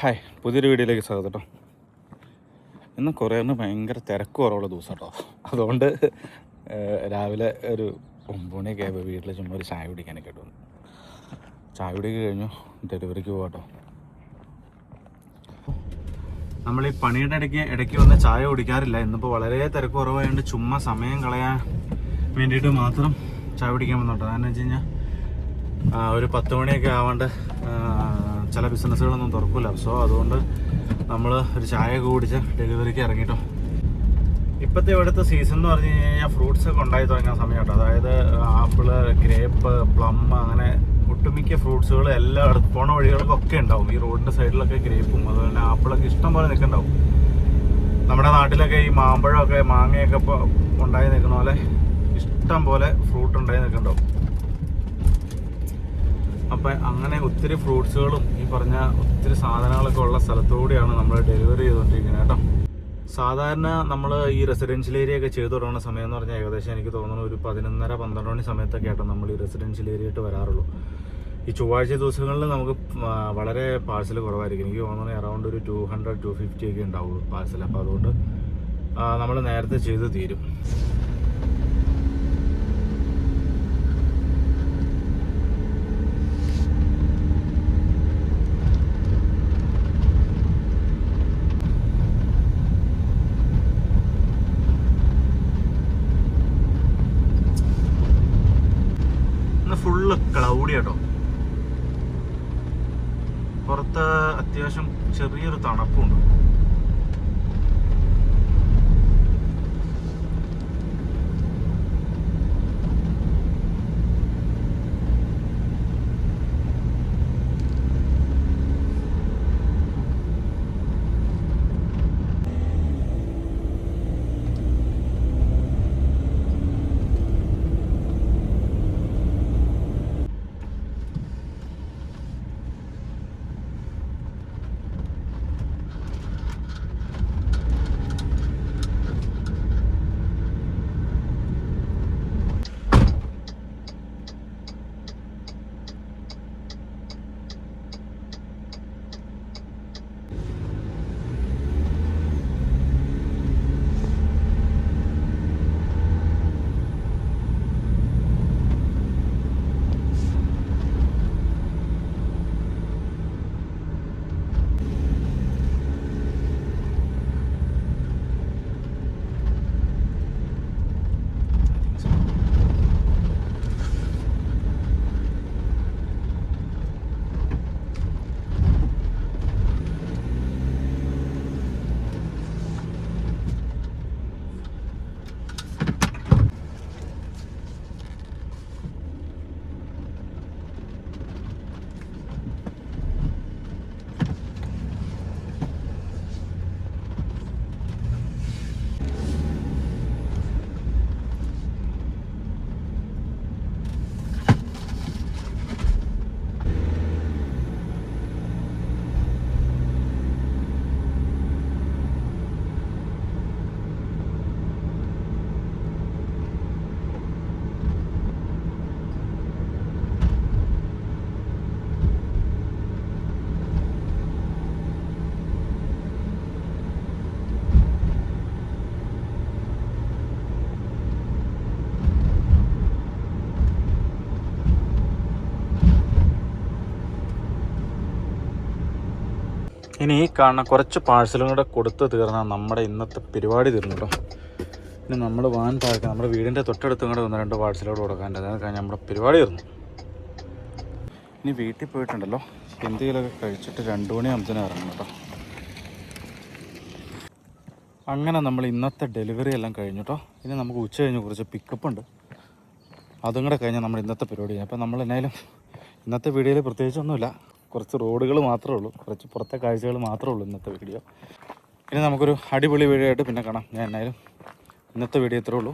Hi പുതിയൊരു വീഡിയോയിലേക്ക് സ്വാഗതം കേട്ടോ ഇന്ന് കുറേന്ന് ഭയങ്കര തിരക്ക് കുറവുള്ള ദിവസം കേട്ടോ അതുകൊണ്ട് രാവിലെ ഒരു ഒമ്പത് മണിയൊക്കെ ആയപ്പോൾ വീട്ടിൽ ചുമ്മാ ഒരു ചായ കുടിക്കാനൊക്കെ ഇട്ടു ചായ കുടിക്ക് കഴിഞ്ഞു ഡെലിവറിക്ക് പോകാം കേട്ടോ നമ്മൾ ഈ പണിയുടെ ഇടയ്ക്ക് ഇടയ്ക്ക് വന്ന് ചായ കുടിക്കാറില്ല. ഇന്നിപ്പോൾ വളരെ തിരക്ക് കുറവായതുകൊണ്ട് ചുമ്മാ സമയം കളയാൻ വേണ്ടിയിട്ട് മാത്രം ചായ കുടിക്കാൻ വന്നോട്ടോ. കാരണം വെച്ച് കഴിഞ്ഞാൽ ഒരു പത്ത് മണിയൊക്കെ ആവാണ്ട് ചില ബിസിനസ്സുകളൊന്നും തുറക്കില്ല സോ അതുകൊണ്ട് നമ്മൾ ഒരു ചായ കൂടിച്ച് ഡെലിവറിക്ക് ഇറങ്ങിട്ടോ. ഇപ്പോഴത്തെ ഇവിടുത്തെ സീസൺ എന്ന് പറഞ്ഞു കഴിഞ്ഞാൽ ഫ്രൂട്ട്സ് ഒക്കെ ഉണ്ടായി തുടങ്ങിയ സമയമാണ് അതായത് ആപ്പിൾ ഗ്രേപ്പ് പ്ലം അങ്ങനെ ഒട്ടുമിക്ക ഫ്രൂട്ട്സുകൾ എല്ലായിടത്തും പോണ വഴികൾക്കൊക്കെ ഉണ്ടാവും. ഈ റോഡിന്റെ സൈഡിലൊക്കെ ഗ്രേപ്പും അതുപോലെ തന്നെ ആപ്പിളൊക്കെ ഇഷ്ടം പോലെ നിൽക്കുന്നുണ്ടാവും. നമ്മുടെ നാട്ടിലൊക്കെ ഈ മാമ്പഴമൊക്കെ മാങ്ങയൊക്കെ ഇപ്പോൾ ഉണ്ടായി നിൽക്കുന്ന പോലെ ഇഷ്ടം പോലെ ഫ്രൂട്ട് ഉണ്ടായി നിൽക്കുന്നുണ്ടാവും. അപ്പം അങ്ങനെ ഒത്തിരി ഫ്രൂട്ട്സുകളും ഈ പറഞ്ഞ ഒത്തിരി സാധനങ്ങളൊക്കെ ഉള്ള സ്ഥലത്തുകൂടിയാണ് നമ്മൾ ഡെലിവറി ചെയ്തുകൊണ്ടിരിക്കുന്നത് കേട്ടോ. സാധാരണ നമ്മൾ ഈ റെസിഡൻഷ്യൽ ഏരിയ ഒക്കെ ചെയ്തു തുടങ്ങുന്ന സമയം എന്ന് പറഞ്ഞാൽ ഏകദേശം എനിക്ക് തോന്നുന്നു ഒരു പതിനൊന്നര പന്ത്രണ്ട് മണി സമയത്തൊക്കെ ആയിട്ടോ നമ്മൾ ഈ റെസിഡൻഷ്യൽ ഏരിയ ആയിട്ട് വരാറുള്ളൂ. ഈ ചൊവ്വാഴ്ച ദിവസങ്ങളിൽ നമുക്ക് വളരെ പാഴ്സൽ കുറവായിരിക്കും. എനിക്ക് തോന്നുന്നത് അറൗണ്ട് ഒരു ടു ഹൺഡ്രഡ് ടു ഫിഫ്റ്റി ഒക്കെ ഉണ്ടാവുള്ളൂ പാഴ്സൽ അപ്പോൾ അതുകൊണ്ട് നമ്മൾ നേരത്തെ ചെയ്ത് തീരും. ഫുള്ള് ക്ലൗഡി കേട്ടോ പുറത്ത് അത്യാവശ്യം ചെറിയൊരു തണുപ്പുണ്ട്. ഇനി ഈ കാണുന്ന കുറച്ച് പാഴ്സലും കൂടെ കൊടുത്ത് തീർന്നാൽ നമ്മുടെ ഇന്നത്തെ പരിപാടി തീർന്നു കേട്ടോ. ഇനി നമ്മൾ വാൻ പാർക്ക് നമ്മുടെ വീടിന്റെ തൊട്ടടുത്തും കൂടെ ഒന്ന് രണ്ട് പാഴ്സലോട് കൊടുക്കാണ്ട് അതായത് കഴിഞ്ഞാൽ നമ്മുടെ പരിപാടി തീർന്നു. ഇനി വീട്ടിൽ പോയിട്ടുണ്ടല്ലോ. എന്തെങ്കിലുമൊക്കെ കഴിച്ചിട്ട് രണ്ട് മണിയാകുമ്പത്തേനും ഇറങ്ങും കേട്ടോ. അങ്ങനെ നമ്മൾ ഇന്നത്തെ ഡെലിവറി എല്ലാം കഴിഞ്ഞു കേട്ടോ. ഇനി നമുക്ക് ഉച്ച കഴിഞ്ഞ് കുറച്ച് പിക്കപ്പ് ഉണ്ട്. അതും കൂടെ കഴിഞ്ഞാൽ നമ്മൾ ഇന്നത്തെ പരിപാടി. അപ്പോൾ നമ്മൾ എന്നാലും ഇന്നത്തെ വീഡിയോയിൽ പ്രത്യേകിച്ചൊന്നുമില്ല കുറച്ച് റോഡുകൾ മാത്രമേ ഉള്ളൂ. കുറച്ച് പുറത്തെ കാഴ്ചകൾ മാത്രമേ ഉള്ളൂ ഇന്നത്തെ വീഡിയോ ഇനി നമുക്കൊരു അടിപൊളി വീഡിയോ ആയിട്ട് പിന്നെ കാണാം. ഞാൻ എന്നായാലും ഇന്നത്തെ വീഡിയോ ഇത്രേ ഉള്ളൂ.